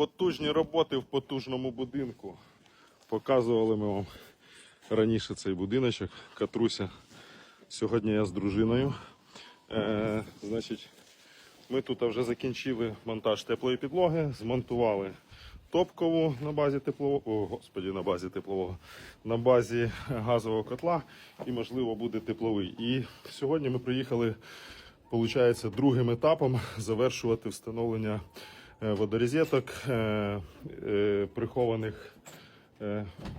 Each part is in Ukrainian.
Потужні роботи в потужному будинку. Показували ми вам раніше цей будиночок, Катруся. Сьогодні я з дружиною. Е, значить, ми тут вже закінчили монтаж теплої підлоги, змонтували топкову на базі теплового, о, господі, на базі теплового, на базі газового котла і, можливо, буде тепловий. І сьогодні ми приїхали, виходить, другим етапом завершувати встановлення е, водорозеток, е, е, прихованих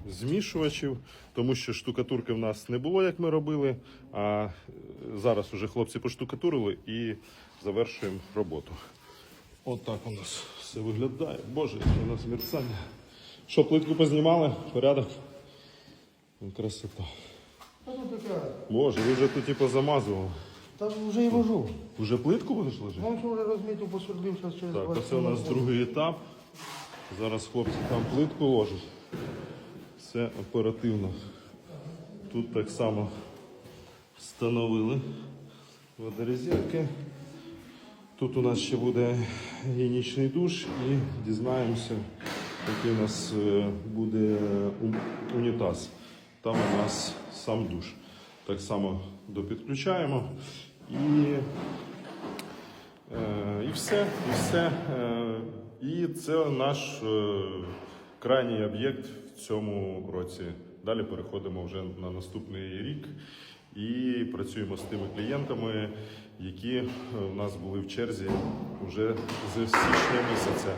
змішувачів, тому що штукатурки в нас не було, як ми робили. А зараз вже хлопці поштукатурили і завершуємо роботу. От так у нас все виглядає. Боже, яке у нас мерцання. Що, плитку познімали? Порядок? Красота. Та ну Боже, ви вже тут типу замазували. Та вже і вожу. Уже плитку будеш ложити? Ну, що вже розмітив, зараз через Так, 20 оце у нас другий етап. Зараз хлопці там плитку ложать. Все оперативно. Тут так само встановили водорозетки. Тут у нас ще буде гігієнічний душ і дізнаємося, який у нас е, буде унітаз. Там у нас сам душ. Так само допідключаємо. І Е, І все, і все. Е, І це наш е, крайній об'єкт в цьому році. Далі переходимо вже на наступний рік і працюємо з тими клієнтами, які у нас були в черзі вже з січня місяця.